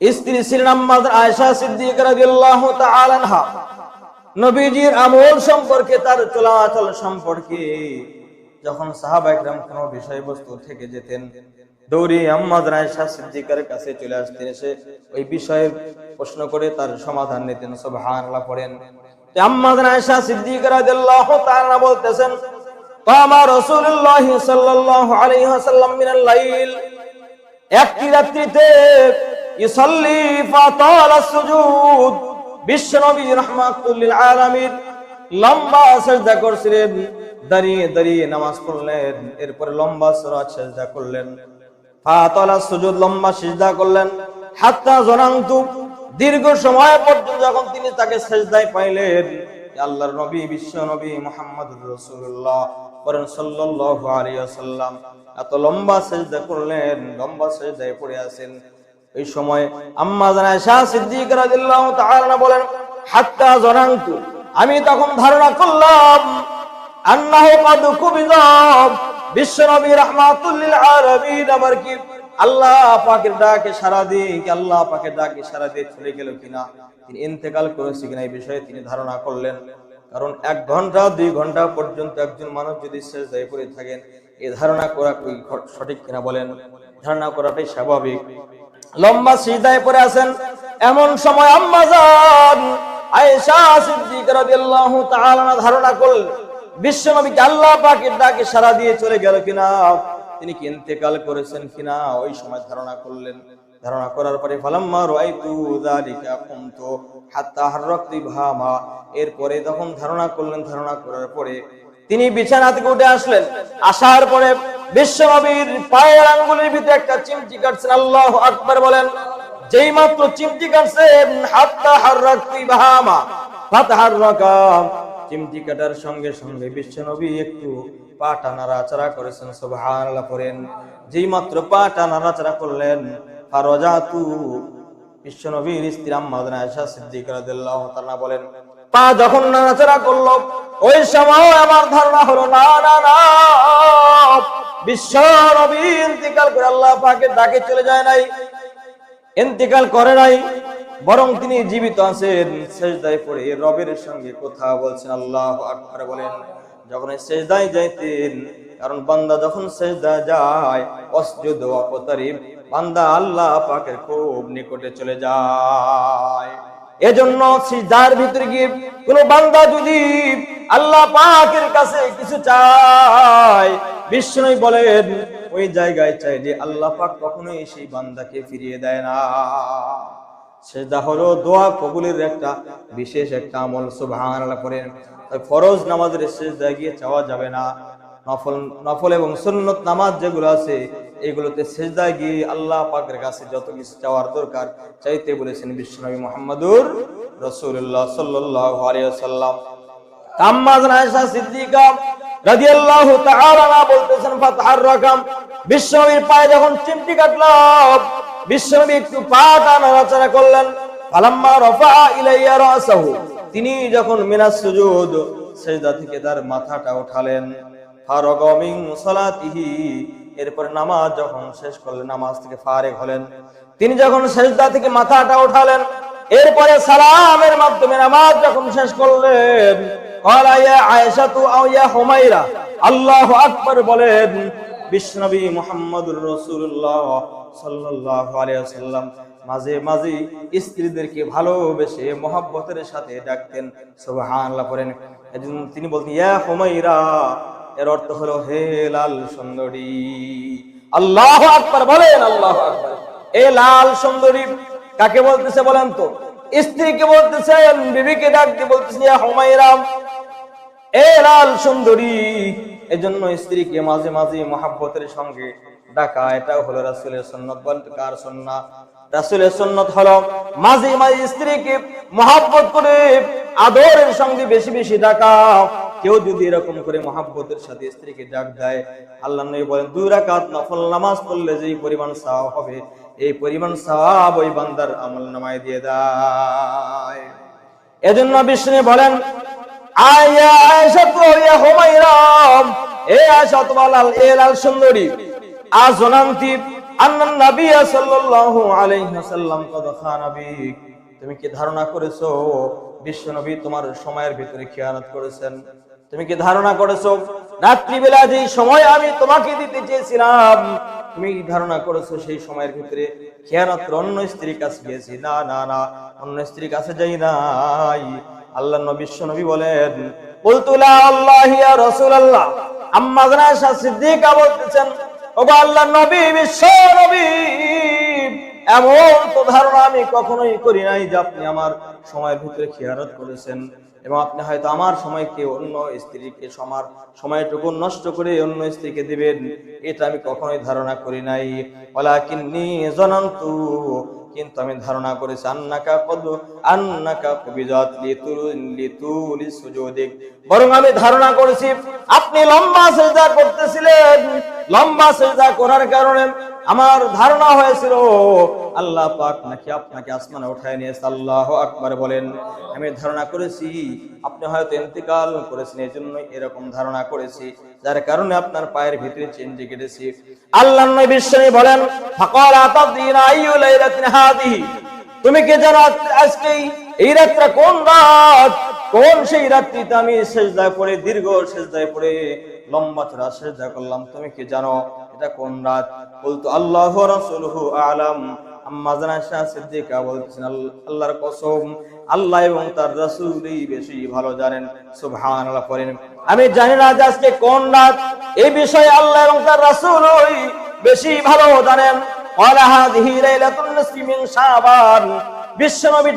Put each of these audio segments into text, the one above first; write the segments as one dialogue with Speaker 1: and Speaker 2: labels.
Speaker 1: স্ত্রী ছিলেন আয়সা সিদ্দিক নবীজির আমল সম্পর্কে তার চলাচল সম্পর্কে যখন সাহাবা বিষয়বস্তু থেকে যেতেন আম্মাদ সিদ্দিকার কাছে প্রশ্ন করে তার সমাধান নিতেন, সুবহানাল্লাহ পড়েন। বলতেছেন একটি রাত্রিতে ইসাল্লি ফাতাল সুজুদ। আলামিন লম্বা সেজদা করছিলেন, দাঁড়িয়ে দাঁড়িয়ে নামাজ পড়লেন, এরপরে লম্বা সেজদা করলেন। ফাতাল সুজুদ লম্বা সিজদা করলেন। হাত্তা জনান্তু, দীর্ঘ সময় পর্যন্ত যখন তিনি তাকে সেজদায় পাইলেন, আল্লাহর নবী, বিশ্ব নবী মুহাম্মদুর রাসূলুল্লাহ করেন এত লম্বা সেজদা করলেন, লম্বা সেজদায় পড়ে আছেন। এই সময় আম্মা জানা শাহ সিদ্দিক বলেন, হাত্তা জনান্তু। আমি তখন ধারণা করলাম আমার কি আল্লাহ পাকের ডাকে সারা আল্লাহ পাকের ডাকে সারা দিয়ে চলে গেল কিনা? তিনি ইন্তেকাল করেছে কিনা এই বিষয়ে তিনি ধারণা করলেন। কারণ এক ঘণ্টা, দুই ঘণ্টা পর্যন্ত একজন মানুষ যদি শেষ দায়ী করে থাকেন, এ ধারণা করা সঠিক কিনা বলেন? ধারণা করাটাই স্বাভাবিক। লম্বা সিজদায় পড়ে আছেন এমন সময় আম্মাজান আয়েশা সিদ্দিক রাদিয়াল্লাহু তাআলা ধারণা করলেন, বিশ্বনবীকে আল্লাহ পাকের ডাকে সারা দিয়ে চলে গেল কিনা? তিনি কি ইন্তেকাল করেছেন কিনা? ওই সময় ধারণা করলেন। ধারণা করার পরে ফালাম্মা রাআইতু যালিকা কুমতু হাত্তা হাররাকতু ভামা এরপরে তখন ধারণা করলেন, ধারণা করার পরে তিনি বিছানা থেকে উঠে আসলেন। আসার পরে বিশ্বনবীর পায়ের আঙ্গুলের ভিতরে একটা চিমটি কাটছেন, আল্লাহু আকবার বলেন, যেই মাত্র চিমটি কাটছেন, হাত্তা হাররাকতু ভামা ফাতাহাররাকা চিমটি কাটার সঙ্গে সঙ্গে বিশ্বনবী একটু পাটা নাড়াচাড়া করেছেন, সুবহানাল্লাহ পড়েন। যেই মাত্র পাটা নাড়াচাড়া করলেন, ফারজাতু, বিশ্বনবীর স্ত্রী আম্মা আয়েশা সিদ্দিকা রাদিয়াল্লাহু তাআলা বলেন পা যখন নাড়াচাড়া করল, ওই সময় আমার ধারণা হলো, না না না বিশ্ব নবী ইন্তিকাল করে আল্লাহ পাকের ডাকে চলে যায় নাই, ইন্তিকাল করে নাই, বরং তিনি জীবিত আছেন, সেজদায় পড়ে রবের সঙ্গে কথা বলছেন, আল্লাহ আকবার বলেন। যখন সেজদায় যাইতেন, কারণ বান্দা যখন সেজদা যায় অসজুদ অপতারিব, বান্দা আল্লাহ পাকের খুব নিকটে চলে যায়। এজন্য সিজদার ভিতরে গিয়ে কোন বান্দা যদি আল্লাহ পাকের কাছে কিছু চায়, বিষ্ণুই বলেন, ওই জায়গায় চাইলে আল্লাহ পাক কখনোই সেই বান্দাকে ফিরিয়ে দেয় না। সেটা হলো দোয়া কবুলের একটা বিশেষ একটা আমল, সুবহানাল্লাহ করেন তাই ফরজ নামাজের সেজদা গিয়ে চাওয়া যাবে না। নফল নফল এবং সুন্নত নামাজ যেগুলো আছে এগুলোতে সেজদায় গিয়ে আল্লাহ পাকের কাছে যত কিছু চাওয়ার দরকার, চাইতে বলেছেন বিশ্বনবী মুহাম্মদুর রাদিয়াল্লাহু তাআলা আনহা বলতেছেন পায়ে যখন চিমটি কাটলাম একটু নড়াচড়া করলেন তিনি যখন মিনাস সুজুদ, সেজদা থেকে তার মাথাটা উঠালেন এরপর নামাজ যখন শেষ করলেন, নামাজ থেকে ফারেক হলেন। তিনি যখন সেজদা থেকে মাথাটা উঠালেন, এরপরে সালামের মাধ্যমে নামাজ যখন শেষ করলেন মাঝে ভালোবেসে সাথে ডাকতেন। করেন তিনি বলতেন এর অর্থ হলো, হে লাল সুন্দরী, আল্লাহু আকবার বলেন, আল্লাহু এ লাল সুন্দরী কাকে বলতেছে বলেন তো? স্ত্রীকে বলতেছেন, বিবিকে ডাক দিয়ে বলতেছেন, ইয়া হুমাইরা এ লাল সুন্দরী। এজন্য স্ত্রীকে মাঝে মাঝে মহাব্বতের সঙ্গে ডাকা, এটাও হলো রাসূলের সুন্নাত বলতে কার সুন্নাহ? রাসূলের সুন্নত হলো, মাঝে মাঝে স্ত্রীকে মহাব্বত করে আদরের সঙ্গে বেশি বেশি ডাকা কেউ যদি এরকম করে মহাব্বতের সাথে স্ত্রীকে ডাক দেয়, আল্লাহ নবী বলেন, দুই রাকাত নফল নামাজ পড়লে যেই পরিমাণ সওয়াব হবে, এই পরিমাণ সওয়াব ওই বান্দার আমল নামায় দিয়ে দেয়। এজন্য বিষ্ণু বলেন তুমি কি ধারণা করেছ, বিশ্ব নবী তোমার সময়ের ভিতরে খেয়ানত করেছেন? তুমি কি ধারণা করেছ? রাত্রিবেলা যে সময় আমি তোমাকে দিতে চেয়েছিলাম, তুমি ধারণা করেছ সেই সময়ের ভিতরে? খেয়ানত অন্য স্ত্রীর কাছে গিয়েছি। না না না, অন্য স্ত্রীর কাছে যাই নাই। আল্লাহ বিশ্ব নবী বলেন বলতুলা আল্লাহ ইয়া রাসূলুল্লাহ। আম্মা জানা সিদ্দিকা বলতেছেন, ওগো আল্লাহ নবী বিশ্ব নবী এমন তো ধারণা আমি কখনোই করি নাই যে আপনি আমার সময়ের ভিতরে খেয়ারত করেছেন। এবং আপনি হয়তো আমার সময়কে অন্য স্ত্রীকে সমার সময়টুকু নষ্ট করে অন্য স্ত্রীকে দিবেন। এটা আমি কখনোই ধারণা করি নাই। ওয়ালাকিন্নী জানান্তু, কিন্তু আমি ধারণা করেছি, আন্নাকা কদ, আন্নাকা কবিজাত লিতুল সুজুদিক। বরং আমি ধারণা করেছি, আপনি লম্বা সেজদা করতেছিলেন। লম্বা সেজদা করার কারণে আমার ধারণা হয়েছিল, আল্লাহ পাক নাকি আপনাকে আসমানে উঠায় নিয়েছে। আল্লাহ আকবার বলেন। আমি ধারণা করেছি, আপনি হয়তো ইন্তেকাল করেছেন এই জন্য এরকম ধারণা করেছি, যার কারণে আপনার পায়ের ভিতরে চেঞ্জি কেটেছি আল্লাহ নবী বিশ্বনী বলেন, ফাকাল আতাদিনা আইয়ু লাইলাতিন হাদিহি তুমি কি জানো আজকে এই রাতটা কোন রাত? কোন সেই রাত্রিতে আমি সেজদায় পড়ে দীর্ঘ সেজদায় পড়ে, লম্বা চড়া সেজদা করলাম, তুমি কি জানো এটা কোন রাত? বলতো, আল্লাহ রাসূলুহু আলাম। আম্মা জানা শাহ সিদ্দিকা বলছেন আল্লাহর কসম, আল্লাহ এবং তার রাসূলই বেশি ভালো জানেন। সুবহানাল্লাহ, পড়েন। আমি জানি না যে আজকে কোন রাত। এই বিষয়ে আল্লাহ এবং তার রাসূলই বেশি ভালো জানেন। বিশ্বনবী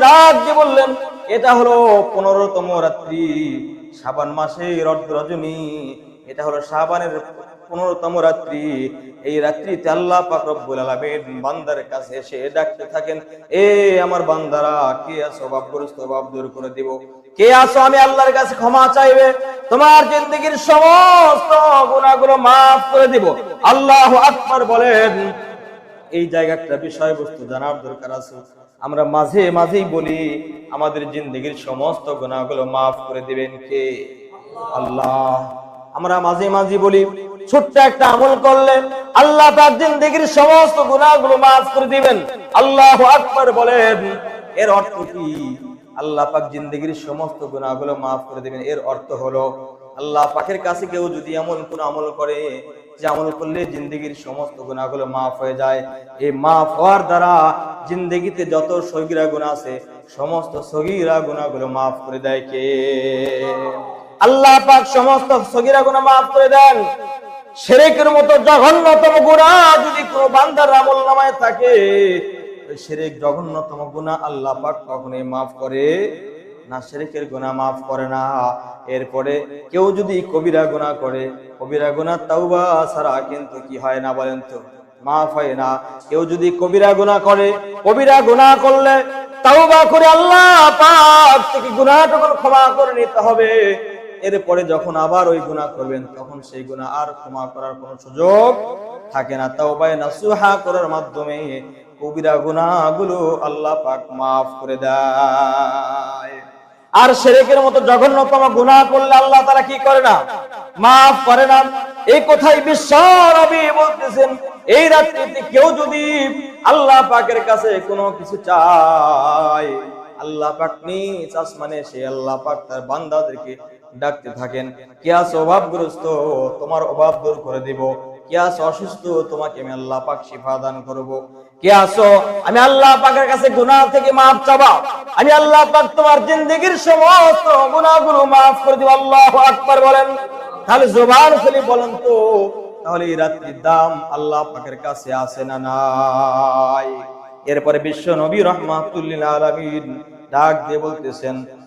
Speaker 1: বললেন, এটা হলো পনেরোতম রাত্রি। সাবান রজনী। এটা হলো শাবানের পনেরোতম রাত্রি। এই রাত্রিতে আল্লাহ পাক আলামিন বান্দার কাছে এসে ডাকতে থাকেন, এ আমার বান্দারা, কে আছো? বাপগ্রস্ত বাপ দূর করে দিব। কে আছো? আমি আল্লাহর কাছে ক্ষমা চাইবে। তোমার জিন্দগির সমস্ত গুনাহগুলো মাফ করে দিব। আল্লাহ আকবার বলেন, এই জায়গাটা বিষয়বস্তু জানার দরকার আছে। আমরা মাঝে মাঝেই বলি, আমাদের জিন্দগির সমস্ত গুণাগুলো মাফ করে দিবেন কে? আল্লাহ, আমরা মাঝে মাঝে বলি ছোট্ট একটা আমল করলে আল্লাহ তার জিন্দগির সমস্ত গুণাগুলো মাফ করে দিবেন। আল্লাহ আকবার বলেন, এর অর্থ কি? আল্লাহ পাক জিন্দগির সমস্ত গুণাগুলো মাফ করে দিবেন। এর অর্থ হলো, আল্লাহ পাকের কাছে কেউ যদি এমন কোন আমল করে যে আমল করলে জিন্দগির সমস্ত গুণাগুলো মাফ হয়ে যায়। এই মাফ হওয়ার দ্বারা জিন্দগিতে যত সগিরা গুণা আছে, সমস্ত সগিরা গুণাগুলো মাফ করে দেয় কে? আল্লাহ পাক সমস্ত সগিরা গুণা মাফ করে দেন। সেরেকের মতো জঘন্যতম গুণা যদি কোনো বান্দার আমল নামায় থাকে সেরেক জঘন্যতম গুণা আল্লাহ পাক কখনোই মাফ করে না শেরেকের গুনাহ মাফ করে না। এরপরে কেউ যদি কবিরা গুনাহ করে, কবিরা গুনাহ তাওবা ছাড়া কিন্তু কি হয় না বলেন তো? মাফ হয় না। কেউ যদি কবিরা গুনাহ করে, কবিরা গুনাহ করলে তাওবা করে আল্লাহ পাক থেকে গুনাহটুকু ক্ষমা করে নিতে হবে। এরপরে যখন আবার ওই গুনাহ করবেন, তখন সেই গুনাহ আর ক্ষমা করার কোনো সুযোগ থাকে না। তাওবায়ে নাসুহা করার মাধ্যমে কবিরা গুনাহগুলো আল্লাহ পাক মাফ করে দেয়। আর সেরেকের মতো জঘন্যতম গুনাহ করলে আল্লাহ তারা কি করে না? মাফ করে না। এই কথাই বিশ্ব নবী বলতেছেন, এই রাত্রিতে কেউ যদি আল্লাহ পাকের কাছে কোনো কিছু চায়, আল্লাহ পাক নিজ আসমানে সে আল্লাহ পাক তার বান্দাদেরকে ডাকতে থাকেন কে আছো অভাবগ্রস্ত, তোমার অভাব দূর করে দিব। কে আছো অসুস্থ, তোমাকে আমি আল্লাহ পাক শিফা দান করব। কে আছো আমি আল্লাহ পাকের কাছে গুনাহ থেকে মাফ চাবা আমি আল্লাহ পাক তোমার জিন্দগির সমস্ত গুনাহগুলো মাফ করে দিব। আল্লাহু আকবার বলেন। তাহলে জোবান খুলে বলেন তো, তাহলে এই রাত্রির দাম আল্লাহ পাকের কাছে আছে না নাই? এরপরে বিশ্ব নবী রহমাতুল্লিল আলামিন ডাক দিয়ে বলতেছেন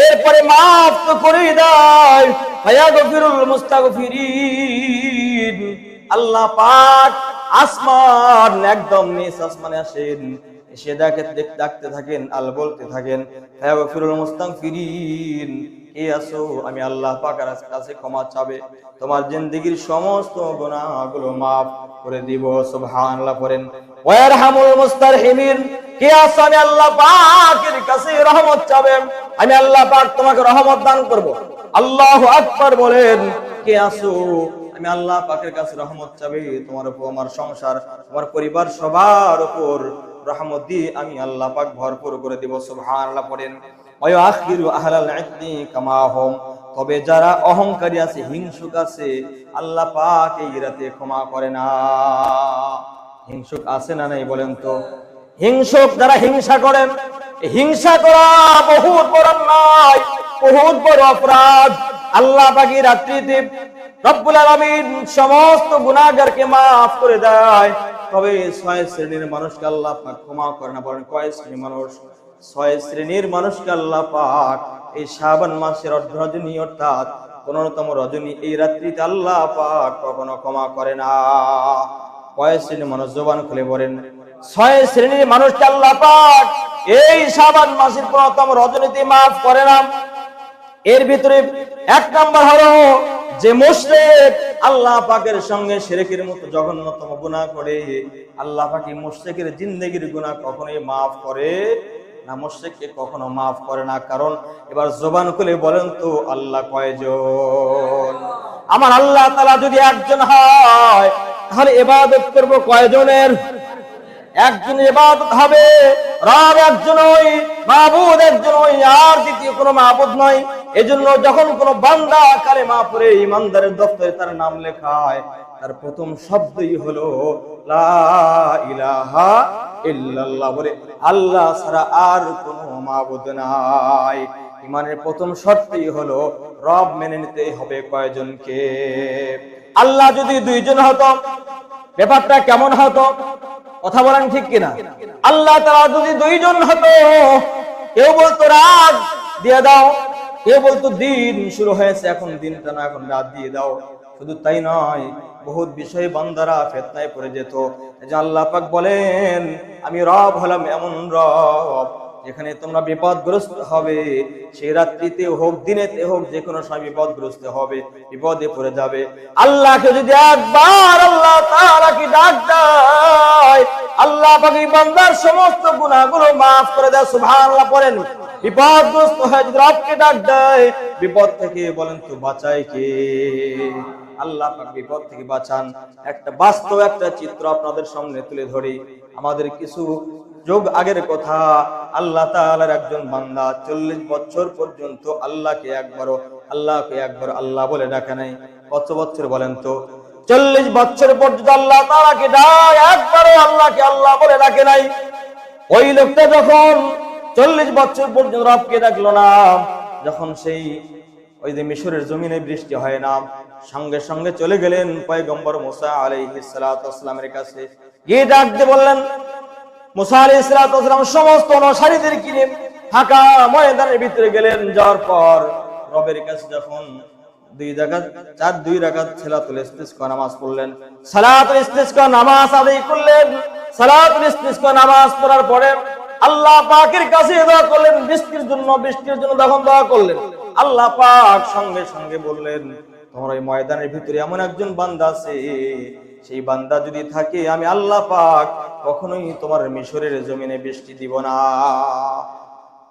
Speaker 1: এরপরে মাফ তো করে দেয়। ফায়াগফিরুল মুস্তাগফিরিন। আল্লাহ পাক আসমান একদম নিচ আসমানে আসেন। এসে ডাকে ডাকতে থাকেন, আল বলতে থাকেন, ফায়াগফিরুল মুস্তাগফিরিন। কে আসো আমি আল্লাহ পাকের কাছে ক্ষমা চাবে। তোমার জিন্দেগীর সমস্ত গুনাহগুলো মাফ করে দিব, সুবহানাল্লাহ পড়েন। ওয়ারহামুল মুস্তারহিমিন। কে আসো আমি আল্লাহ পাকের কাছে রহমত চাবে আমি আল্লাহ পাক তোমাকে রহমত দান করব। আল্লাহু আকবার বলেন, কে আসো আমি আল্লাহ পাকের কাছে রহমত চাবে, তোমার উপর আমার সংসার তোমার পরিবার সবার উপর রহমত দিয়ে আমি আল্লাহ পাক ভরপুর করে দিব, সুবহানাল্লাহ পড়েন। ওয়া আখিরু আহলাল ইদনি কামা হুম। তবে যারা অহংকারী আছে, হিংসুক আছে, আল্লাহ পাক এই রাতে ক্ষমা করে না। হিংসুক আছে না নাই বলেন তো? হিংসুক যারা হিংসা করেন হিংসা করা বহুত বড় অন্যায়, বহুত বড় অপরাধ। আল্লাহ পাকি রাত্রিতে রব্বুল আলামিন সমস্ত গুনাহগারকে maaf করে দেয়। তবে ছয় শ্রেণির মানুষকে আল্লাহ পাক ক্ষমা করে না বলেন, কয় শ্রেণির মানুষ? ছয় শ্রেণির মানুষকে আল্লাহ পাক এই শাবান মাসের অর্ধ রজনী অর্থাৎ পনেরোতম রজনী এই রাত্রিতে আল্লাহ পাক কখনো ক্ষমা করে না। কয় শ্রেণির মানুষ জবান খুলে বলেন ছয় শ্রেণির মানুষকে আল্লাহ পাক এই শাবান মাসের পনেরোতম রজনীতে মাফ করে না এর ভিতরে এক নাম্বার হলো যে মুশরিক আল্লাহ পাকের সঙ্গে শিরকের মতো জঘন্যতম গুনাহ করে। আল্লাহ পাকি মুশরিকের জিন্দেগির গুনাহ কখনোই maaf করে না, মুশরিককে কখনো maaf করে না। কারণ এবার জবান খুলে বলেন তো, আল্লাহ কয়জন? আমার আল্লাহ তাআলা যদি একজন হয়, তাহলে ইবাদত করব কয়জনের? একজন ইবাদত হবে, রব একজন ওই মাহবুদ একজন ওই, আর দ্বিতীয় কোনো মাহবুদ নয়। এজন্য যখন কোনো বান্দা কালেমা পড়ে, ইমানদারের দপ্তরে তার নাম লেখায় তার প্রথম শব্দই হলো ইল্লাল্লাহ বলে, আল্লাহ ছাড়া আর কোনো নাই। ইমানের প্রথম শর্তই হলো, রব মেনে হবে কয়জনকে। আল্লাহ যদি দুইজন হতো, ব্যাপারটা কেমন হতো? কথা বলেন ঠিক কিনা? আল্লাহ তারা যদি দুইজন হতো, কেউ বলতো রাত দিয়ে দাও। কেউ বলতো দিন শুরু হয়েছে, এখন দিনটা না, এখন রাত, দিয়ে দাও। শুধু তাই নয়, বহুত বিষয়ে বান্দারা ফেতনায় পড়ে যেত। আল্লাহ পাক বলেন, আমি রব হলাম এমন রব যেখানে তোমরা বিপদগ্রস্ত হবে, সেই রাত্রিতে হোক, দিনেতে হোক, যে কোনো সময় বিপদগ্রস্ত হবে, বিপদে পড়ে যাবে। আল্লাহকে যদি একবার আল্লাহ তাআলা কি ডাক আল্লাহ সমস্ত করে দেয় বিপদগ্রস্ত হয়ে যদি ডাক বিপদ থেকে বলেন তো কে? আল্লাহ বিপদ থেকে বাঁচান। একটা বাস্তব একটা চিত্র আপনাদের সামনে তুলে ধরি। আমাদের কিছু যোগ আগের কথা। আল্লাহ তাআলার একজন বান্দা চল্লিশ বছর পর্যন্ত আল্লাহকে একবারও, আল্লাহকে একবার আল্লাহ বলে ডাকে নাই। কত বছর বলেন তো? চল্লিশ বছর পর্যন্ত আল্লাহ তাআলাকে ডাক, একবারও আল্লাহকে আল্লাহ বলে ডাকে নাই। ওই লোকটা যখন চল্লিশ বছর পর্যন্ত রবকে ডাকলো না, যখন সেই ওই যে মিশরের জমিনে বৃষ্টি হয় না, সঙ্গে সঙ্গে চলে গেলেন পয়গম্বর মুসা আলাইহিস কাছে। গিয়ে ডাক দিয়ে বললেন সমস্ত অনুসারীদের কিনে ফাঁকা ময়দানের ভিতরে গেলেন, যাওয়ার পর রবের কাছে যখন আল্লাহ পাকের কাছে করলেন, বৃষ্টির জন্য বৃষ্টির জন্য দোয়া করলেন। আল্লাহ পাক সঙ্গে সঙ্গে বললেন, তোমার ওই ময়দানের ভিতরে এমন একজন বান্দা আছে সেই বান্দা যদি থাকে, আমি আল্লাহ পাক কখনোই তোমার মিশরের জমিনে বৃষ্টি দিব না।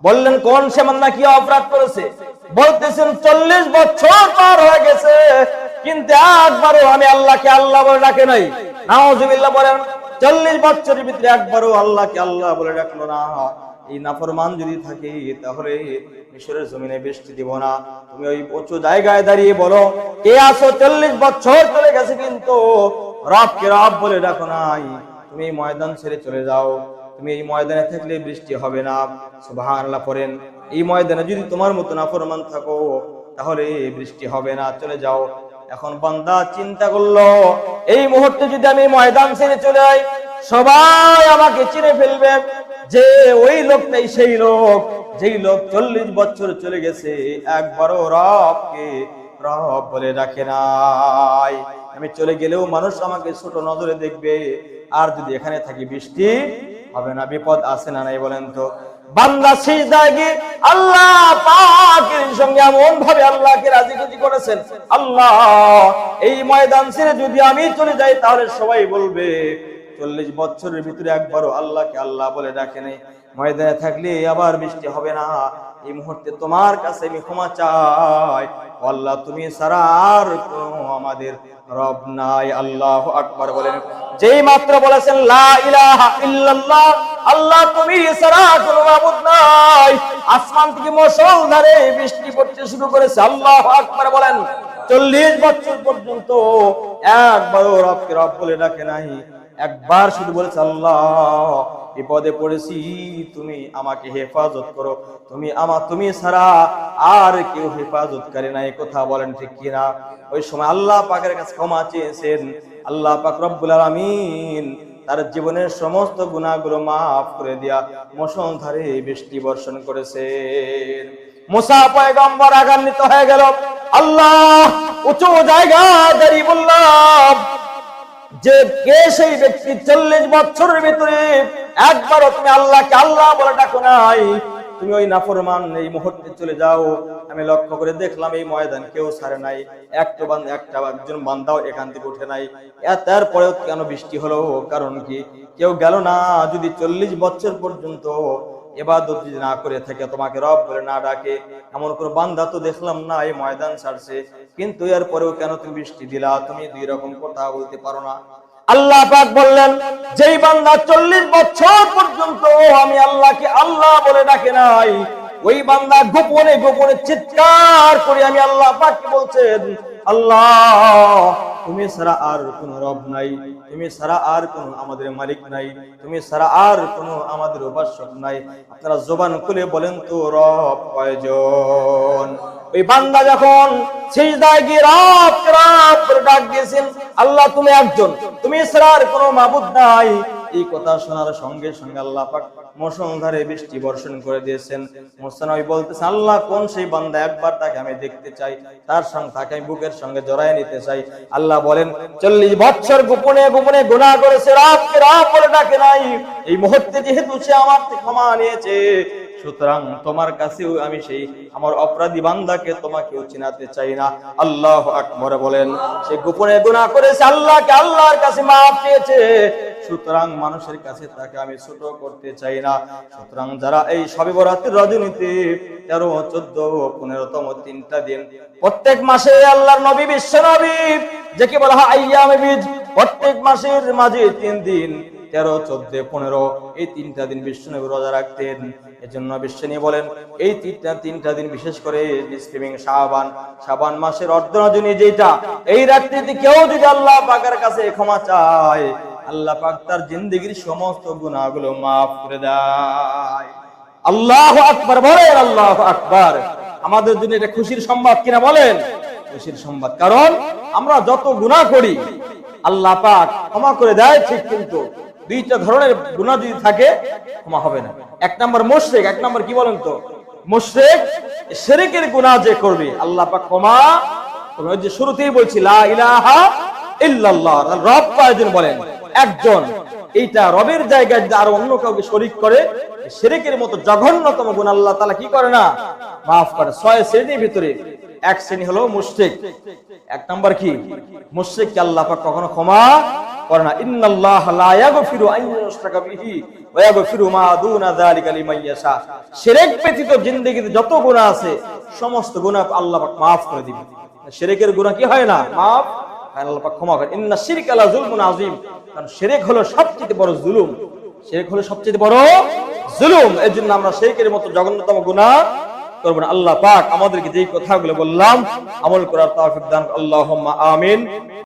Speaker 1: বললেন, কোন সে বান্দা কি অপরাধ করেছে? বলতেছেন, চল্লিশ বছর পার হয়ে গেছে, কিন্তু একবারও আমি আল্লাহকে আল্লাহ বলে ডাকে নাই। নাউজুবিল্লাহ বলেন, চল্লিশ বছরের ভিতরে একবারও আল্লাহকে আল্লাহ বলে ডাকলো না। এই নাফরমান যদি থাকে, তাহলে মিশরের জমিনে বৃষ্টি দিব না। তুমি ওই উঁচু জায়গায় দাঁড়িয়ে বলো, কে আসো চল্লিশ বছর চলে গেছে কিন্তু রবকে রব বলে ডাকো নাই। তুমি এই ময়দান ছেড়ে চলে যাও। তুমি এই ময়দানে থাকলে বৃষ্টি হবে না। সুবহানাল্লাহ পড়েন, এই ময়দানে যদি তোমার মতো নাফরমান থাকো, তাহলে বৃষ্টি হবে না। চলে যাও। এখন বান্দা চিন্তা করল, এই মুহূর্তে যদি আমি ময়দান ছেড়ে চলে যাই, সবাই আমাকে চিনে ফেলবে যে ওই লোকটাই সেই লোক। যেই লোক চল্লিশ বছর চলে গেছে একবারও রবকে রব বলে রাখে নাই। আমি চলে গেলেও মানুষ আমাকে ছোট নজরে দেখবে, আর যদি এখানে থাকি বৃষ্টি হবে না, বিপদ আছে না নাই বলেন তো? বান্দা আল্লাহ পাকের সঙ্গে এমন ভাবে আল্লাহকে রাজি খুশি করেছেন, আল্লাহ, এই ময়দান ছেড়ে যদি আমি চলে যাই, তাহলে সবাই বলবে, চল্লিশ বছরের ভিতরে একবারও আল্লাহকে আল্লাহ বলে ডাকে নেই ময়দানে থাকলে আবার বৃষ্টি হবে না। এই মুহূর্তে তোমার কাছে আমি ক্ষমা চাই। আল্লাহ, তুমি সারা আর আমাদের রব নাই, আল্লাহ আকবার বলেন। যেই মাত্র বলেছেন, লা ইলাহা আল্লাহ তুমি সারা কোনো মাবুদ নাই। আসমান থেকে মুষলধারে বৃষ্টি পড়তে শুরু করেছে, আল্লাহ আকবার বলেন। চল্লিশ বছর পর্যন্ত একবারও রবকে রব বলে ডাকে নাই। একবার শুধু বলেছে, আল্লাহ বিপদে পড়েছি, তুমি আমাকে হেফাজত করো। তুমি আমার তুমি ছাড়া আর কেউ হেফাজতকারী নাই, কথা বলেন ঠিক কিনা? ওই সময় আল্লাহ পাকের কাছে ক্ষমা চেয়েছেন। আল্লাহ পাক রব্বুল আলামিন তার জীবনের সমস্ত গুণাগুলো মাফ করে দিয়া মুষলধারে বৃষ্টি বর্ষণ করেছেন। মুসা পয়গম্বর আগান্বিত হয়ে গেল। আল্লাহ উঁচু জায়গা দাঁড়িয়ে বললাম যে কে সেই ব্যক্তি চল্লিশ বছরের ভিতরে একবারও তুমি আল্লাহকে আল্লাহ বলে ডাকো নাই, তুমি ওই নাফরমান এই মুহূর্তে চলে যাও। আমি লক্ষ্য করে দেখলাম এই ময়দান কেউ ছাড়ে নাই, একটা বান একটা একজন বান্দাও এখান থেকে উঠে নাই। তারপরেও কেন বৃষ্টি হলো? কারণ কি? কেউ গেল না। যদি চল্লিশ বছর পর্যন্ত এবাদত যদি না করে থাকে, তোমাকে রব বলে না ডাকে। এমন কোন বান্দা তো দেখলাম না, এই ময়দান ছাড়ছে। কিন্তু এর পরেও কেন তুমি বৃষ্টি দিলা? তুমি দুই রকম কথা বলতে পারো না। আল্লাহ পাক বললেন, যেই বান্দা চল্লিশ বছর পর্যন্ত আমি আল্লাহকে আল্লাহ বলে ডাকে নাই, ওই বান্দা গোপনে গোপনে চিৎকার করে আমি আল্লাহ পাককে বলছেন আল্লাহ, তুমি ছাড়া আর কোন রব নাই, তুমি ছাড়া আর কোন আমাদের মালিক নাই, তুমি ছাড়া আর কোন আমাদের উপাসক নাই। আপনারা জবান খুলে বলেন তো, রব কয়জন? ওই বান্দা যখন সিজদায় গিয়ে রব রব ডাক দিয়েছেন, আল্লাহ তুমি একজন, তুমি ছাড়া আর কোনো মাবুদ নাই। এই কথা শোনার সঙ্গে সঙ্গে আল্লাহ পাক মুষলধারে বৃষ্টি বর্ষণ করে দিয়েছেন। মোস্তানবী বলতেছেন, আল্লাহ কোন সেই বান্দা একবার তাকে আমি দেখতে চাই? তার সঙ্গে তাকে আমি বুকের সঙ্গে জড়ায় নিতে চাই। আল্লাহ বলেন, চল্লিশ বছর গোপনে গোপনে গুনাহ করেছে, রাতকে রাত বলে ডাকে নাই। এই মুহূর্তে যেহেতু সে আমার ক্ষমা নিয়েছে, সুতরাং তোমার কাছেও আমি সেই আমার অপরাধী বান্দাকে তোমাকেও চিনাতে চাই না। আল্লাহ আকবর বলেন, সে গোপনে গুনাহ করেছে, আল্লাহকে আল্লাহর কাছে মাফ চেয়েছে। সুতরাং মানুষের কাছে তাকে আমি ছোট করতে চাই না। সুতরাং যারা এই সবে বরাতের রজনীতে তেরো, চোদ্দ, পনেরোতম তিনটা দিন, প্রত্যেক মাসে আল্লাহর নবী, বিশ্ব নবী যাকে বলা হয় প্রত্যেক মাসের মাঝে তিন দিন, তেরো, চোদ্দ, পনেরো, এই তিনটা দিন বিষ্ণু রোজা রাখতেন। এজন্য বিশ্বনী বলেন, এই তিনটা তিনটা দিন বিশেষ করে নিষ্কিমিং শাবান শাবান মাসের অর্ধ রজনী যেটা এই রাত্রিতে কেউ যদি আল্লাহ পাকের কাছে ক্ষমা চায় আল্লাহ পাক তার জিন্দগির সমস্ত গুনাহগুলো মাফ করে দেয়। আল্লাহ আকবার বলেন, আল্লাহ আকবার। আমাদের জন্য এটা খুশির সংবাদ কিনা বলেন? খুশির সংবাদ, কারণ আমরা যত গুনাহ করি, আল্লাহ পাক ক্ষমা করে দেয়, ঠিক কিন্তু দুইটা ধরনের গুনাহ যদি থাকে, ক্ষমা হবে না। এক নাম্বার মুশরিক, এক নাম্বার কি বলেন তো? মুশরিক শিরকের গুনাহ যে করবে, আল্লাহ পাক ক্ষমা যে শুরুতেই বলছি, লা ইলাহা ইল্লাল্লাহ রব কয়জন বলেন? একজন। এইটা রবের জায়গায় যদি আরও অন্য কাউকে শরিক করে শিরকের মতো জঘন্যতম গুণ আল্লাহ তাআলা কি করে না? মাফ করে। ছয় শ্রেণির ভিতরে এক শ্রেণি হলো মুশরিক। এক নাম্বার কি? মুশরিককে আল্লাহ পাক কখনো ক্ষমা করে না। ইন্নাল্লাহ লা ইয়াগফিরু আন বিহি ওয়া ইয়াগফিরু মা দুনা যালিকা লিমান ইয়াশা। শিরক ব্যতীত জিন্দেগিতে যত গুনাহ আছে, সমস্ত গুনাহ আল্লাহ পাক মাফ করে দিবেন। শিরকের গুনাহ কি হয় না? মাফ আল্লাহ পাক ক্ষমা করেন। ইন্না শিরকা লা যুলমুন আযীম। কারণ শেরেক হলো সবচেয়ে বড় জুলুম। শেরেক হলো সবচেয়ে বড় জুলুম। এর জন্য আমরা শিরকের মতো জঘন্যতম গুনাহ করব না। আল্লাহ পাক আমাদেরকে যেই কথাগুলো বললাম, আমল করার তৌফিক দান আল্লাহুম্মা আমিন।